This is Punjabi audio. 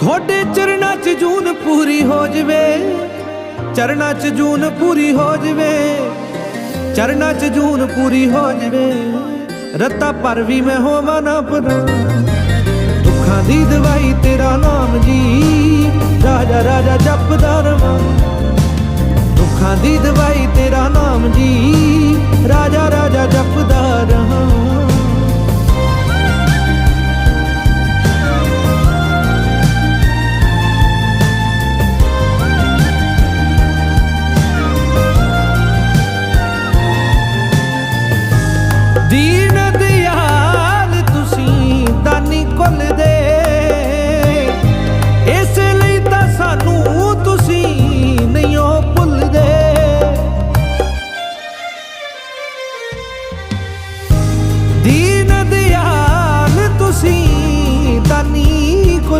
ਤੁਹਾਡੇ ਚਰਨਾਂ 'ਚ ਜੂਨ ਪੂਰੀ ਹੋ ਜਵੇ, ਚਰਨਾਂ 'ਚ ਜੂਨ ਪੂਰੀ ਹੋ ਜਵੇ, ਚਰਨਾਂ 'ਚ ਜੂਨ ਪੂਰੀ ਹੋ ਜਵੇ, ਰੱਤਾ ਪਰ ਵੀ ਮੈਂ ਹੋਵਾਂ ਨਾ ਪਰਾਂ ਦੁੱਖਾਂ ਦੀ ਦਵਾਈ ਤੇਰਾ ਨਾਮ ਜੀ, ਰਾਜਾ ਰਾਜਾ ਜਪਦਾ ਰਵਾਂ। ਦੁੱਖਾਂ ਦੀ ਦਵਾਈ ਤੇਰਾ ਨਾਮ ਜੀ